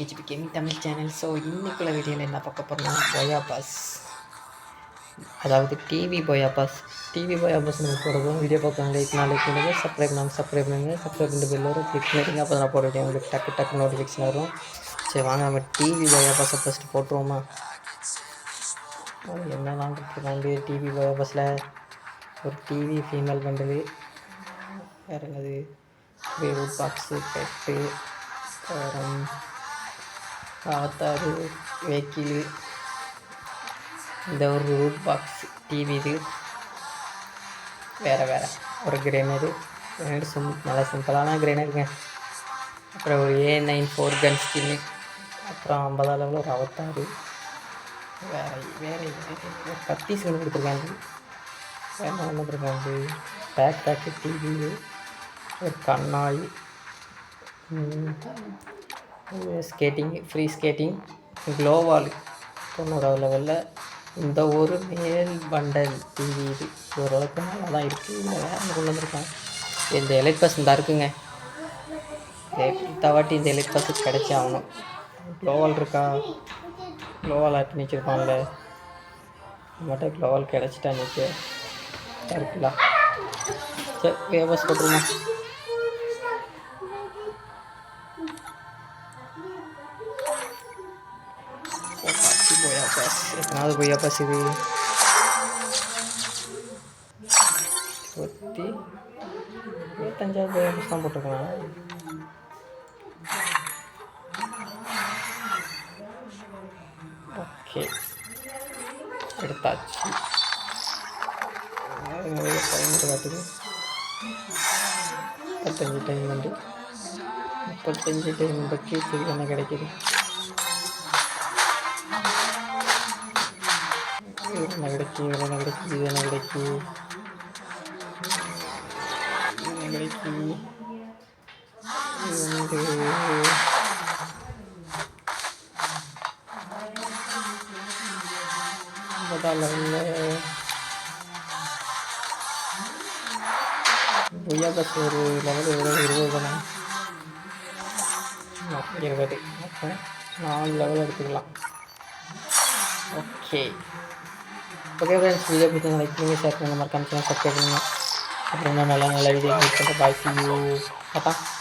KGB gaming Tamil channel so இன்னைக்குள்ள வீடியோவில் என்ன பார்க்க போகிறோம்னா போயா பாஸ் அதாவது டிவி போயா பாஸ் டிவி போயா பாஸ் நம்ம போடுறோம் வீடியோ பார்க்கலாம் லைக் நான் லைக் பண்ணுங்கள் சப்ஸ்கிரைப் பண்ணாமல் சப்ஸ்கிரைப் பண்ணுங்கள் சப்ஸ்கிரைப் பண்ணிட்டு பெல் வரும் கிளிக் பண்ணிடுங்க அப்போ நான் போட வீடியோ உங்களுக்கு டக்கு டக்கு நோட்டிஃபிகேஷன் வரும் சரி வாங்க நம்ம டிவி போயா பாஸை ஃபஸ்ட்டு போட்டுருவோமா என்ன என்னெல்லாம் டிவி போயா பாஸில் ஒரு டிவி ஃபீமேல் பண்ணுறது வேறு என்னது வேவ் பாக்ஸு பெட்டு அப்புறம் அவத்தாறு வெஹிக்கிளு இந்த ஒரு ரூட் பாக்ஸ் டிவி இது. வேறு வேறு. ஒரு கிரேனேடு கிரேனேடு சிம் நல்லா சிம்பிளான கிரேனேடுங்க அப்புறம் ஒரு ஏ நைன் ஃபோர் கன் ஸ்கின்னு அப்புறம் ஐம்பது அளவில் ஒரு அவத்தாறு வேறு வேறு கத்தி ஸ்கின் கொடுத்துருக்காங்க. வேறு என்ன கொடுத்துருக்காங்க? பேக் பேக்கு டிவி ஒரு கண்ணாய் ஸ்கேட்டிங் ஃப்ரீ ஸ்கேட்டிங் க்ளோவால் தொண்ணூறாவது லெவலில் இந்த ஒரு மேல் பண்டல் டிவி இது. ஓரளவுக்கு நல்லா தான் இருக்குது இல்லை வேறு கொண்டு வந்திருக்காங்க. இந்த எலைட் பஸ் இந்த இருக்குங்க. தவாட்டி வாட்டி இந்த எலைட் பஸ் கிடச்சி ஆகணும். க்ளோவால் இருக்கா? க்ளோவால் ஆட்டி நிற்கிருப்பான்ல மட்டும் க்ளோவால் கிடச்சிட்டா நிற்க இருக்குல்ல சரி வேபஸ் போட்டுருமா? பச்சி போயா பாஸ் எத்தனாவது போயா பாஸ் இது இருபத்தி இருபத்தஞ்சாவது போயா பாஸ் தான் போட்டிருக்கலாம் ஓகே எடுத்தாச்சு டைம் காட்டுது முப்பத்தஞ்சு டைம் வந்து முப்பத்தஞ்சு டைம் பற்றி இது என்ன கிடைக்குது ഞങ്ങളുടെക്ക് ഇവിടെ ഞങ്ങളുടെക്ക് ജീവ ഞങ്ങളുടെക്ക് ഞങ്ങളുടെക്ക് ഉയ്യാത്ത ഒരു ലെവൽ എവിടെ ഇരുപതാണ് ഇരുപത് ഓക്കെ നാല് level എടുത്തുകൊള്ളാം okay Oke friends, video ini jangan like ini, share dan nomorkan channel subscribe ini. Terima kasih telah menonton, like di video selanjutnya.